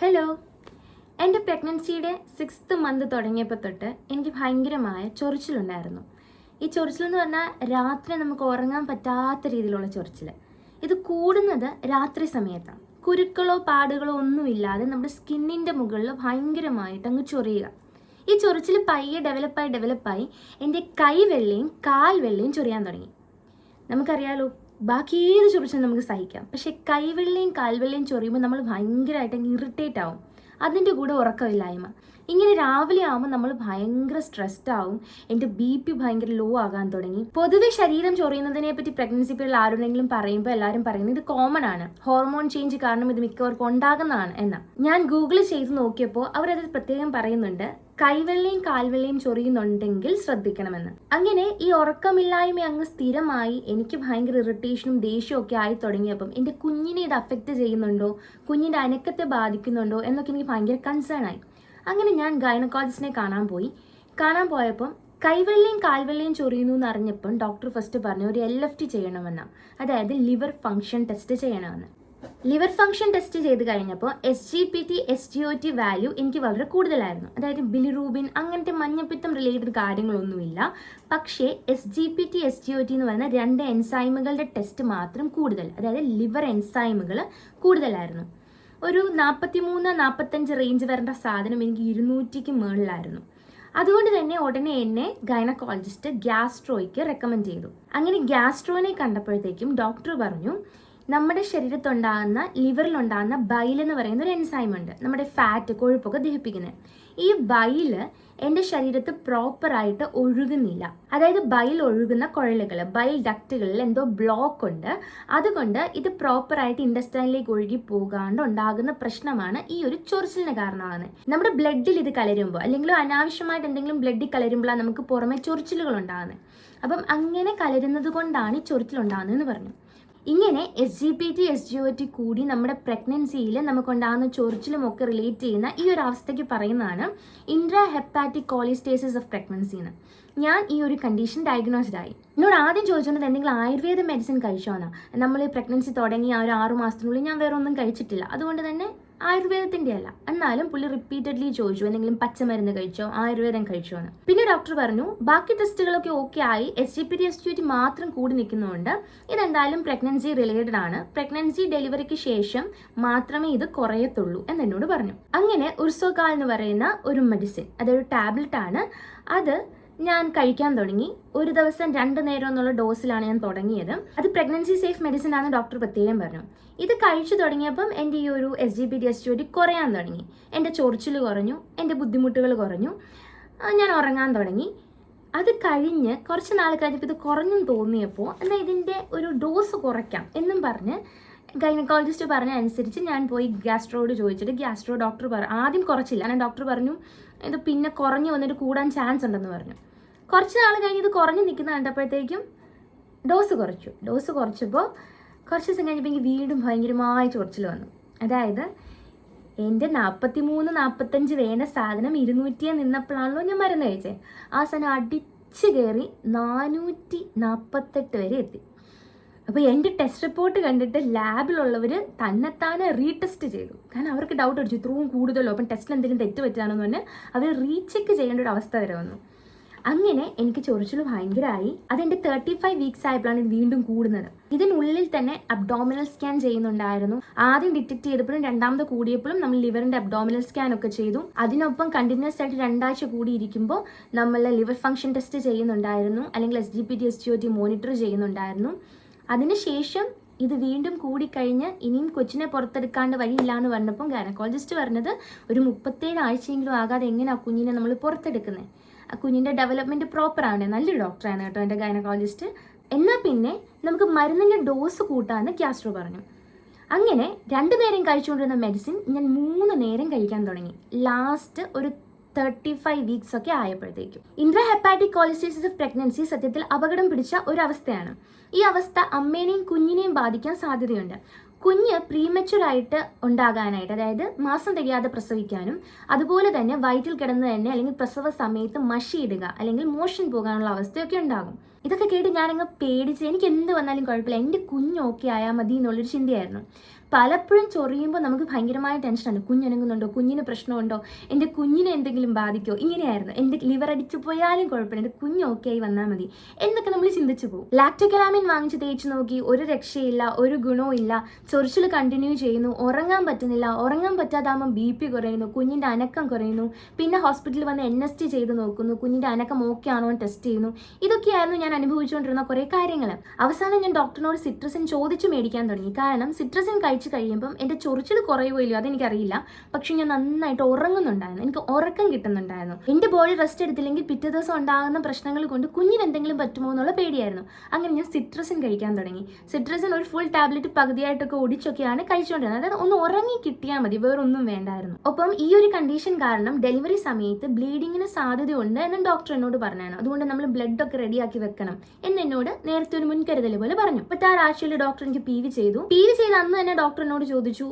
Hello എന്റെ പ്രഗ്നൻസിയുടെ sixth month തുടങ്ങിയപ്പോൾ തൊട്ട് എനിക്ക് ഭയങ്കരമായ ചൊറിച്ചിലുണ്ടായിരുന്നു. ഈ ചൊറിച്ചിലെന്ന് പറഞ്ഞാൽ രാത്രി നമുക്ക് ഉറങ്ങാൻ പറ്റാത്ത രീതിയിലുള്ള ചൊറിച്ചിൽ ഇത് കൂടുന്നത് രാത്രി സമയത്താണ്. കുരുക്കളോ പാടുകളോ ഒന്നുമില്ലാതെ നമ്മുടെ സ്കിന്നിന്റെ മുകളിൽ ഭയങ്കരമായിട്ട് അങ്ങ് ചൊറിയുക. ഈ ചൊറിച്ചിൽ പയ്യെ ഡെവലപ്പായി ഡെവലപ്പായി എന്റെ കൈവെള്ളയും കാൽ വെള്ളയും ചൊറിയാൻ തുടങ്ങി. നമുക്കറിയാലോ ബാക്കി ഏത് ചൊറിച്ചിലും നമുക്ക് സഹിക്കാം. പക്ഷെ കൈവെള്ളയും കാൽവെള്ളയും ചൊറിയുമ്പോൾ നമ്മൾ ഭയങ്കരമായിട്ട് ഇറിറ്റേറ്റ് ആവും. അതിന്റെ കൂടെ ഉറക്കമില്ലായ്മ. ഇങ്ങനെ രാവിലെ ആകുമ്പോൾ നമ്മൾ ഭയങ്കര സ്ട്രെസ്ഡ് ആവും. എന്റെ ബി പി ഭയങ്കര ലോ ആകാൻ തുടങ്ങി. പൊതുവെ ശരീരം ചൊറിയുന്നതിനെ പറ്റി പ്രഗ്നൻസി പീരീഡ് ആരുടെങ്കിലും പറയുമ്പോൾ എല്ലാവരും പറയുന്നത് ഇത് കോമൺ ആണ്. ഹോർമോൺ ചേഞ്ച് കാരണം ഇത് മിക്കവർക്കും ഉണ്ടാകുന്നതാണ് എന്ന് ഞാൻ ഗൂഗിൾ ചെയ്ത് നോക്കിയപ്പോൾ അവരത് പ്രത്യേകം പറയുന്നുണ്ട്. കൈവെള്ളയും കാൽവെള്ളയും ചൊറിയുന്നുണ്ടെങ്കിൽ ശ്രദ്ധിക്കണമെന്ന്. അങ്ങനെ ഈ ഉറക്കമില്ലായ്മ അങ്ങ് സ്ഥിരമായി എനിക്ക് ഭയങ്കര ഇറിറ്റേഷനും ദേഷ്യവും ഒക്കെ ആയി തുടങ്ങിയപ്പം എന്റെ കുഞ്ഞിനെ ഇത് അഫക്റ്റ് ചെയ്യുന്നുണ്ടോ? കുഞ്ഞിന്റെ അനക്കത്തെ ബാധിക്കുന്നുണ്ടോ? എന്നൊക്കെ എനിക്ക് ഭയങ്കര കൺസേൺ ആയി. അങ്ങനെ ഞാൻ ഗൈനക്കോളജിസ്റ്റിനെ കാണാൻ പോയി. കാണാൻ പോയപ്പം കൈവെള്ളയും കാൽവെള്ളയും ചൊറിയുന്നു എന്ന് അറിഞ്ഞപ്പം ഡോക്ടർ ഫസ്റ്റ് പറഞ്ഞു ഒരു എൽ എഫ് ടി ചെയ്യണമെന്നാണ് അതായത് ലിവർ ഫങ്ഷൻ ടെസ്റ്റ് ചെയ്യണമെന്ന്. ലിവർ ഫംഗ്ഷൻ ടെസ്റ്റ് ചെയ്ത് കഴിഞ്ഞപ്പോൾ S G P T S G O T value എനിക്ക് വളരെ കൂടുതലായിരുന്നു. അതായത് ബിലിറൂബിൻ അങ്ങനത്തെ മഞ്ഞപ്പിത്തം റിലേറ്റഡ് കാര്യങ്ങളൊന്നുമില്ല. പക്ഷേ S G P T S G O T എന്ന് പറയുന്ന രണ്ട് എൻസൈമുകളുടെ ടെസ്റ്റ് മാത്രം കൂടുതൽ. അതായത് ലിവർ എൻസൈമുകൾ കൂടുതലായിരുന്നു. ഒരു നാൽപ്പത്തി മൂന്ന് നാൽപ്പത്തഞ്ച് റേഞ്ച് വരേണ്ട സാധനം എനിക്ക് ഇരുന്നൂറ്റിക്ക് മുകളിലായിരുന്നു അതുകൊണ്ട് തന്നെ ഉടനെ എന്നെ ഗൈനക്കോളജിസ്റ്റ് ഗ്യാസ്ട്രോയ്ക്ക് റെക്കമെൻഡ് ചെയ്തു. അങ്ങനെ ഗ്യാസ്ട്രോനെ കണ്ടപ്പോഴത്തേക്കും ഡോക്ടർ പറഞ്ഞു നമ്മുടെ ശരീരത്തുണ്ടാകുന്ന ലിവറിലുണ്ടാകുന്ന ബൈൽ എന്ന് പറയുന്ന ഒരു എൻസൈം ഉണ്ട്. നമ്മുടെ ഫാറ്റ് കൊഴുപ്പൊക്കെ ദഹിപ്പിക്കുന്നത്. ഈ ബൈൽ എന്റെ ശരീരത്ത് പ്രോപ്പറായിട്ട് ഒഴുകുന്നില്ല. അതായത് ബൈൽ ഒഴുകുന്ന കുഴലുകൾ ബൈൽ ഡക്റ്റുകളിൽ എന്തോ ബ്ലോക്ക് ഉണ്ട്. അതുകൊണ്ട് ഇത് പ്രോപ്പറായിട്ട് ഇൻഡസ്റ്റൈനിലേക്ക് ഒഴുകി പോകാണ്ട് ഉണ്ടാകുന്ന പ്രശ്നമാണ് ഈ ഒരു ചൊറിച്ചിലിന് കാരണമാകുന്നത്. നമ്മുടെ ബ്ലഡിൽ ഇത് കലരുമ്പോൾ അല്ലെങ്കിൽ അനാവശ്യമായിട്ട് എന്തെങ്കിലും ബ്ലഡിൽ കലരുമ്പോഴാണ് നമുക്ക് പുറമെ ചൊറിച്ചിലുകൾ ഉണ്ടാകുന്നത്. അപ്പം അങ്ങനെ കലരുന്നത് കൊണ്ടാണ് ഈ ചൊറിച്ചിൽ ഉണ്ടാകുന്നതെന്ന് പറഞ്ഞു. ഇങ്ങനെ S G P T S G O T കൂടി നമ്മുടെ പ്രഗ്നൻസിയിൽ നമുക്കുണ്ടാകുന്ന ചൊറിച്ചിലും ഒക്കെ റിലേറ്റ് ചെയ്യുന്ന ഈ ഒരു അവസ്ഥയ്ക്ക് പറയുന്നതാണ് intra hepatic cholestasis of pregnancy എന്ന് ഞാൻ ഈ ഒരു കണ്ടീഷൻ ഡയഗ്നോസ്ഡ് ആയി. എന്നോട് ആദ്യം ചോദിച്ചോണ്ട് എന്തെങ്കിലും ആയുർവേദ മെഡിസിൻ കഴിച്ചോ കഴിച്ചോന്നാ നമ്മൾ പ്രഗ്നൻസി തുടങ്ങി ആ ഒരു ആറു മാസത്തിനുള്ളിൽ ഞാൻ വേറെ ഒന്നും കഴിച്ചിട്ടില്ല. അതുകൊണ്ട് തന്നെ ആയുർവേദത്തിന്റെ അല്ല. എന്നാലും പുള്ളി റിപ്പീറ്റഡ്ലി ചോദിച്ചു എന്തെങ്കിലും പച്ചമരുന്ന് കഴിച്ചോ? ആയുർവേദം കഴിച്ചോ എന്ന് പിന്നെ ഡോക്ടർ പറഞ്ഞു ബാക്കി ടെസ്റ്റുകളൊക്കെ ഓക്കെ ആയി. S G P T S T മാത്രം കൂടി നിൽക്കുന്നതുകൊണ്ട് ഇതെന്തായാലും പ്രഗ്നൻസി റിലേറ്റഡ് ആണ്. പ്രഗ്നൻസി ഡെലിവറിക്ക് ശേഷം മാത്രമേ ഇത് കുറയത്തുള്ളൂ എന്ന് എന്നോട് പറഞ്ഞു. അങ്ങനെ ഉർസോകാൽ എന്ന് പറയുന്ന ഒരു മെഡിസിൻ അതൊരു ടാബ്ലറ്റ് ആണ്. അത് ഞാൻ കഴിക്കാൻ തുടങ്ങി. ഒരു ദിവസം രണ്ട് നേരം എന്നുള്ള ഡോസിലാണ് ഞാൻ തുടങ്ങിയത്. അത് പ്രഗ്നൻസി സേഫ് മെഡിസിൻ ആണെന്ന് ഡോക്ടർ പ്രത്യേകം പറഞ്ഞു. ഇത് കഴിച്ചു തുടങ്ങിയപ്പം എന്റെ ഈ ഒരു S G B D S T കുറയാൻ തുടങ്ങി. എന്റെ ചൊറിച്ചിൽ കുറഞ്ഞു എന്റെ ബുദ്ധിമുട്ടുകൾ കുറഞ്ഞു. ഞാൻ ഉറങ്ങാൻ തുടങ്ങി. അത് കഴിഞ്ഞ് കുറച്ച് നാൾ കഴിഞ്ഞപ്പോൾ ഇത് കുറഞ്ഞെന്ന് തോന്നിയപ്പോൾ എന്നാൽ ഇതിന്റെ ഒരു ഡോസ് കുറയ്ക്കാം എന്നും പറഞ്ഞ് ഗൈനക്കോളജിസ്റ്റ് പറഞ്ഞ അനുസരിച്ച് ഞാൻ പോയി ഗ്യാസ്ട്രോയോട് ചോദിച്ചിട്ട് ഗ്യാസ്ട്രോ ഡോക്ടർ പറ ആദ്യം കുറച്ചില്ല. ഞാൻ ഡോക്ടർ പറഞ്ഞു ഇത് പിന്നെ കുറഞ്ഞു വന്നിട്ട് കൂടാൻ ചാൻസ് ഉണ്ടെന്ന് പറഞ്ഞു. കുറച്ച് നാൾ കഴിഞ്ഞ് ഇത് കുറഞ്ഞ് നിൽക്കുന്ന കണ്ടപ്പോഴത്തേക്കും ഡോസ് കുറച്ചു. ഡോസ് കുറച്ചപ്പോൾ കുറച്ച് ദിവസം കഴിഞ്ഞപ്പോൾ എനിക്ക് വീണ്ടും ഭയങ്കരമായ ചൊറിച്ചിൽ വന്നു. അതായത് എന്റെ നാൽപ്പത്തി മൂന്ന് നാൽപ്പത്തഞ്ച് വേണ്ട സാധനം ഇരുന്നൂറ്റിയെ നിന്നപ്പോഴാണല്ലോ ഞാൻ മരുന്ന് കഴിച്ചത് ആ സാധനം അടിച്ച് കയറി നാനൂറ്റി നാൽപ്പത്തെട്ട് വരെ എത്തി. അപ്പോൾ എന്റെ ടെസ്റ്റ് റിപ്പോർട്ട് കണ്ടിട്ട് ലാബിലുള്ളവർ തന്നെത്താനെ റീടെസ്റ്റ് ചെയ്തു. കാരണം അവർക്ക് ഡൗട്ട് അടിച്ചു. ഇത്രയും കൂടുതലോ? അപ്പം ടെസ്റ്റിൽ എന്തെങ്കിലും തെറ്റ് പറ്റാണെന്ന് പറഞ്ഞ് അവർ റീചെക്ക് ചെയ്യേണ്ട ഒരു അവസ്ഥ വരെ വന്നു. അങ്ങനെ എനിക്ക് ചൊറിച്ചിൽ ഭയങ്കരമായി അതെന്റെ തേർട്ടി ഫൈവ് വീക്സ് ആയപ്പോഴാണ് ഇത് വീണ്ടും കൂടുന്നത്. ഇതിനുള്ളിൽ തന്നെ അബ്ഡോമിനൽ സ്കാൻ ചെയ്യുന്നുണ്ടായിരുന്നു. ആദ്യം ഡിറ്റക്ട് ചെയ്തപ്പോഴും രണ്ടാമത് കൂടിയപ്പോഴും നമ്മൾ ലിവറിന്റെ അബ്ഡോമിനൽ സ്കാൻ ഒക്കെ ചെയ്തു. അതിനൊപ്പം കണ്ടിന്യൂസ് ആയിട്ട് രണ്ടാഴ്ച കൂടി ഇരിക്കുമ്പോൾ നമ്മൾ ലിവർ ഫംഗ്ഷൻ ടെസ്റ്റ് ചെയ്യുന്നുണ്ടായിരുന്നു. അല്ലെങ്കിൽ S G P T S G O T monitor ചെയ്യുന്നുണ്ടായിരുന്നു. അതിനുശേഷം ഇത് വീണ്ടും കൂടിക്കഴിഞ്ഞ് ഇനിയും കൊച്ചിനെ പുറത്തെടുക്കാണ്ട് വഴിയില്ല എന്ന് പറഞ്ഞപ്പോൾ ഗൈനക്കോളജിസ്റ്റ് പറഞ്ഞത് ഒരു മുപ്പത്തേഴ് ആഴ്ചയെങ്കിലും ആകാതെ എങ്ങനെയാണ് കുഞ്ഞിനെ നമ്മൾ പുറത്തെടുക്കുന്നത് കുഞ്ഞിന്റെ ഡെവലപ്മെന്റ് പ്രോപ്പറാണ് നല്ലൊരു ഡോക്ടറാണ് കേട്ടോ എന്റെ ഗൈനക്കോളജിസ്റ്റ് എന്നാൽ പിന്നെ നമുക്ക് മരുന്നിന്റെ ഡോസ് കൂട്ടാമെന്ന് ക്യാസ്ട്രോ പറഞ്ഞു. അങ്ങനെ രണ്ട് നേരം കഴിച്ചുകൊണ്ടിരുന്ന മെഡിസിൻ ഞാൻ മൂന്ന് നേരം കഴിക്കാൻ തുടങ്ങി. ലാസ്റ്റ് ഒരു തേർട്ടി ഫൈവ് വീക്സ് ഒക്കെ ആയപ്പോഴത്തേക്കും. Intra hepatic cholestasis of pregnancy സത്യത്തിൽ അപകടം പിടിച്ച ഒരു അവസ്ഥയാണ്. ഈ അവസ്ഥ അമ്മേനെയും കുഞ്ഞിനെയും ബാധിക്കാൻ സാധ്യതയുണ്ട്. കുഞ്ഞ് പ്രീമച്ചുറായിട്ട് ഉണ്ടാകാനായിട്ട് അതായത് മാസം തികയാതെ പ്രസവിക്കാനും അതുപോലെ തന്നെ വയറ്റിൽ കിടന്ന് തന്നെ അല്ലെങ്കിൽ പ്രസവ സമയത്ത് മഷിയിടുക അല്ലെങ്കിൽ മോഷൻ പോകാനുള്ള അവസ്ഥയൊക്കെ ഉണ്ടാകും. ഇതൊക്കെ കേട്ട് ഞാനങ്ങ് പേടിച്ച് എനിക്ക് എന്ത് വന്നാലും കുഴപ്പമില്ല. എന്റെ കുഞ്ഞ് ഓക്കെ ആയാൽ മതി എന്നുള്ളൊരു ചിന്തയായിരുന്നു. പലപ്പോഴും ചൊറിയുമ്പോൾ നമുക്ക് ഭയങ്കരമായ ടെൻഷനാണ്. കുഞ്ഞനങ്ങുന്നുണ്ടോ കുഞ്ഞിന് പ്രശ്നമുണ്ടോ? എന്റെ കുഞ്ഞിനെ എന്തെങ്കിലും ബാധിക്കോ ഇങ്ങനെയായിരുന്നു. എന്റെ ലിവർ അടിച്ചു പോയാലും കുഴപ്പമില്ല. എന്റെ കുഞ്ഞ് ഓക്കെ ആയി വന്നാൽ മതി. എന്നൊക്കെ നമ്മൾ ചിന്തിച്ചു പോകും. ലാക്ടോകലാമിൻ വാങ്ങിച്ച് തേച്ച് നോക്കി. ഒരു രക്ഷയില്ല ഒരു ഗുണവും ഇല്ല. ചൊറിച്ചിൽ കണ്ടിന്യൂ ചെയ്യുന്നു. ഉറങ്ങാൻ പറ്റുന്നില്ല. ഉറങ്ങാൻ പറ്റാതാകുമ്പോൾ ബി പി കുറയുന്നു. കുഞ്ഞിന്റെ അനക്കം കുറയുന്നു. പിന്നെ ഹോസ്പിറ്റലിൽ വന്ന് എൻ എസ് ടി ചെയ്ത് നോക്കുന്നു. കുഞ്ഞിന്റെ അനക്കം ഓക്കെ ആണോ എന്ന് ടെസ്റ്റ് ചെയ്യുന്നു. ഇതൊക്കെയായിരുന്നു ഞാൻ അനുഭവിച്ചുകൊണ്ടിരുന്ന കുറേ കാര്യങ്ങൾ. അവസാനം ഞാൻ ഡോക്ടറിനോട് സിട്രസിൻ ചോദിച്ചു മേടിക്കാൻ തുടങ്ങി. കാരണം സിട്രസിൻ കഴിച്ചു കഴിയുമ്പം എന്റെ ചൊറിച്ചിൽ കുറയുമോ ഇല്ലയോ അതെനിക്കറിയില്ല. പക്ഷെ ഞാൻ നന്നായിട്ട് ഉറങ്ങുന്നുണ്ടായിരുന്നു. എനിക്ക് ഉറക്കം കിട്ടുന്നുണ്ടായിരുന്നു. എന്റെ ബോഡി റെസ്റ്റ് എടുത്തില്ലെങ്കിൽ പിറ്റേ ദിവസം ഉണ്ടാകുന്ന പ്രശ്നങ്ങൾ കൊണ്ട് കുഞ്ഞിന് എന്തെങ്കിലും പറ്റുമോ എന്നുള്ള പേടിയായിരുന്നു. അങ്ങനെ ഞാൻ സിട്രസിൻ കഴിക്കാൻ തുടങ്ങി. സിട്രസിൻ ഒരു ഫുൾ ടാബ്ലറ്റ് പകുതിയായിട്ടൊക്കെ ഒടിച്ചൊക്കെയാണ് കഴിച്ചുകൊണ്ടിരുന്നത്. അതായത് ഒന്ന് ഉറങ്ങി കിട്ടിയാൽ മതി വേറൊന്നും വേണ്ടായിരുന്നു. ഒപ്പം ഈ ഒരു കണ്ടീഷൻ കാരണം ഡെലിവറി സമയത്ത് ബ്ലീഡിങ്ങിന് സാധ്യതയുണ്ട് എന്ന് ഡോക്ടർ എന്നോട് പറഞ്ഞാണ്. അതുകൊണ്ട് നമ്മൾ ബ്ലഡ് ഒക്കെ റെഡിയാക്കി വെക്കണം എന്ന് എന്നോട് നേരത്തെ ഒരു മുൻകരുതൽ പോലെ പറഞ്ഞു. ആഴ്ചയിൽ ഡോക്ടർ എനിക്ക് പി വി ചെയ്തു. പി വി ചെയ്ത അന്ന് തന്നെ ഡോക്ടർ എന്നോട് ചോദിച്ചു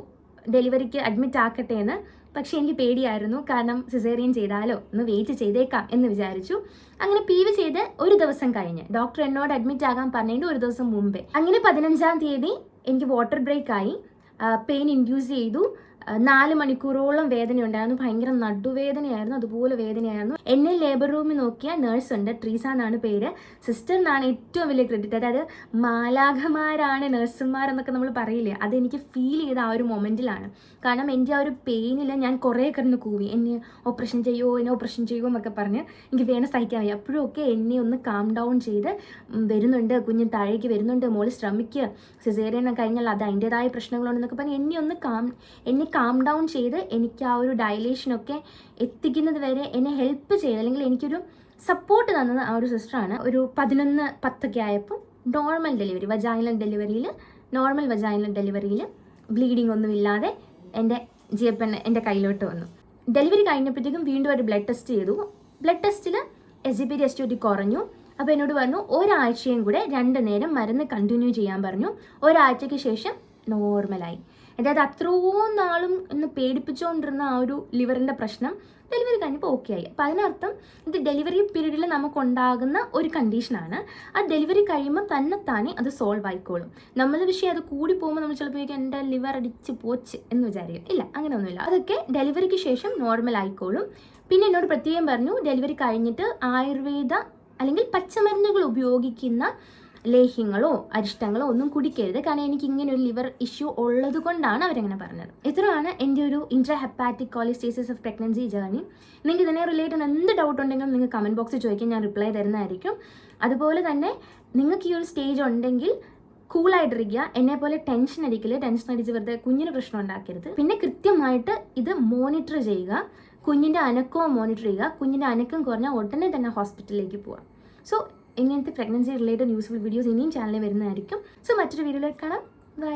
ഡെലിവറിക്ക് അഡ്മിറ്റ് ആക്കട്ടെ എന്ന്. പക്ഷേ എനിക്ക് പേടിയായിരുന്നു. കാരണം സിസേറിയൻ ചെയ്താലോ? ഒന്ന് വെയിറ്റ് ചെയ്തേക്കാം എന്ന് വിചാരിച്ചു. അങ്ങനെ പി വി ചെയ്ത് ഒരു ദിവസം കഴിഞ്ഞ്. ഡോക്ടർ എന്നോട് അഡ്മിറ്റ് ആകാൻ പറഞ്ഞതിന്റെ ഒരു ദിവസം മുമ്പേ. അങ്ങനെ പതിനഞ്ചാം തീയതി എനിക്ക് വാട്ടർ ബ്രേക്ക് ആയി പെയിൻ ഇൻഡ്യൂസ് ചെയ്തു. നാല് മണിക്കൂറോളം വേദന ഉണ്ടായിരുന്നു ഭയങ്കര നടുവേദനയായിരുന്നു. അതുപോലെ വേദനയായിരുന്നു. എന്നെ ലേബർ റൂമിൽ നോക്കിയ നേഴ്സ് ഉണ്ട്. ട്രീസ എന്നാണ് പേര്. എന്നാണ് ഏറ്റവും വലിയ ക്രെഡിറ്റ് അതായത് മാലാഖമാരാണ് നഴ്സുമാർ എന്നൊക്കെ നമ്മൾ പറയില്ലേ? അതെനിക്ക് ഫീൽ ചെയ്ത ആ ഒരു മൊമെന്റിലാണ് കാരണം എന്റെ ആ ഒരു പെയിനിൽ ഞാൻ കുറേ കിടന്ന് കൂവി. എന്നെ ഓപ്പറേഷൻ ചെയ്യുമോ എന്നെ ഓപ്പറേഷൻ ചെയ്യുമോ എന്നൊക്കെ പറഞ്ഞ് എനിക്ക് വേണം സഹിക്കാൻ വയ്യ. അപ്പോഴൊക്കെ എന്നെ ഒന്ന് കാം ഡൗൺ ചെയ്ത് വരുന്നുണ്ട്. കുഞ്ഞ് താഴേക്ക് വരുന്നുണ്ട്. മോൾ ശ്രമിക്കുക സിസേറിയൻ കഴിഞ്ഞാൽ അത് അതിന്റെതായ പ്രശ്നങ്ങളുണ്ടെന്നൊക്കെ പറഞ്ഞ് എന്നെ ഒന്ന് കാം എന്നെ കാം ഡൗൺ ചെയ്ത് എനിക്ക് ആ ഒരു ഡയലേഷനൊക്കെ എത്തിക്കുന്നത് വരെ എന്നെ ഹെൽപ്പ് ചെയ്ത് അല്ലെങ്കിൽ എനിക്കൊരു സപ്പോർട്ട് തന്നത് ആ ഒരു സിസ്റ്ററാണ് ഒരു പതിനൊന്ന് പത്തൊക്കെ ആയപ്പോൾ നോർമൽ ഡെലിവറി വജൈനൽ ഡെലിവറിയിൽ നോർമൽ വജൈനൽ ഡെലിവറിയിൽ ബ്ലീഡിംഗ് ഒന്നുമില്ലാതെ എന്റെ ജിയപ്പൻ എന്റെ കയ്യിലോട്ട് വന്നു. ഡെലിവറി കഴിഞ്ഞപ്പോഴത്തേക്കും വീണ്ടും ഒരു ബ്ലഡ് ടെസ്റ്റ് ചെയ്തു. ബ്ലഡ് ടെസ്റ്റിൽ എസ് ജി പി ടെസ്റ്റ് കുറഞ്ഞു. അപ്പോൾ എന്നോട് പറഞ്ഞു ഒരാഴ്ചയും കൂടെ രണ്ട് നേരം മരുന്ന് കണ്ടിന്യൂ ചെയ്യാൻ പറഞ്ഞു. ഒരാഴ്ചയ്ക്ക് ശേഷം നോർമലായി അതായത് അത്രയും നാളും ഒന്ന് പേടിപ്പിച്ചുകൊണ്ടിരുന്ന ആ ഒരു ലിവറിന്റെ പ്രശ്നം ഡെലിവറി കഴിഞ്ഞപ്പോൾ ഓക്കെ ആയി. അപ്പോൾ അതിനർത്ഥം ഇത് ഡെലിവറി പീരീഡിൽ നമുക്കുണ്ടാകുന്ന ഒരു കണ്ടീഷനാണ് ആ ഡെലിവറി കഴിയുമ്പോൾ തന്നെ തന്നെത്താനെ അത് സോൾവ് ആയിക്കോളും. നമ്മൾ വിഷയം അത് കൂടി പോകുമ്പോൾ നമ്മൾ ചിലപ്പോൾ എന്റെ ലിവർ അടിച്ച് പോച്ച് എന്ന് വിചാരിക്കും. ഇല്ല അങ്ങനെയൊന്നുമില്ല. അതൊക്കെ ഡെലിവറിക്ക് ശേഷം നോർമൽ ആയിക്കോളും. പിന്നെ എന്നോട് പ്രത്യേകം പറഞ്ഞു ഡെലിവറി കഴിഞ്ഞിട്ട് ആയുർവേദ അല്ലെങ്കിൽ പച്ചമരുന്നുകൾ ഉപയോഗിക്കുന്ന ലേഹ്യങ്ങളോ അരിഷ്ടങ്ങളോ ഒന്നും കുടിക്കരുത്. കാരണം എനിക്ക് ഇങ്ങനെ ഒരു ലിവർ ഇഷ്യൂ ഉള്ളത് കൊണ്ടാണ് അവരങ്ങനെ പറഞ്ഞത്. ഇത്രയാണ് എന്റെ ഒരു intra hepatic cholestasis of pregnancy journey നിങ്ങൾക്ക് ഇതിനെ റിലേറ്റഡ് എന്ത് ഡൗട്ട് ഉണ്ടെങ്കിലും നിങ്ങൾ കമന്റ് ബോക്സിൽ ചോദിക്കാൻ ഞാൻ റിപ്ലൈ തരുന്നതായിരിക്കും. അതുപോലെ തന്നെ നിങ്ങൾക്ക് ഈ ഒരു സ്റ്റേജ് ഉണ്ടെങ്കിൽ കൂളായിട്ടിരിക്കുക എന്നെ പോലെ ടെൻഷൻ അടിക്കൽ ടെൻഷൻ അടിച്ച് വെറുതെ കുഞ്ഞിന് പ്രശ്നം ഉണ്ടാക്കരുത്. പിന്നെ കൃത്യമായിട്ട് ഇത് മോണിറ്റർ ചെയ്യുക. കുഞ്ഞിന്റെ അനക്കവും മോണിറ്റർ ചെയ്യുക. കുഞ്ഞിന്റെ അനക്കം കുറഞ്ഞാൽ ഉടനെ തന്നെ ഹോസ്പിറ്റലിലേക്ക് പോവാം സോ ഇങ്ങനത്തെ പ്രഗ്നൻസി റിലേറ്റഡ് യൂസ്ഫുൾ വീഡിയോസ് ഇനിയും ചാനലിൽ വരുന്നതായിരിക്കും. സോ മറ്റൊരു വീഡിയോയിലേക്ക് കാണാം. ബൈ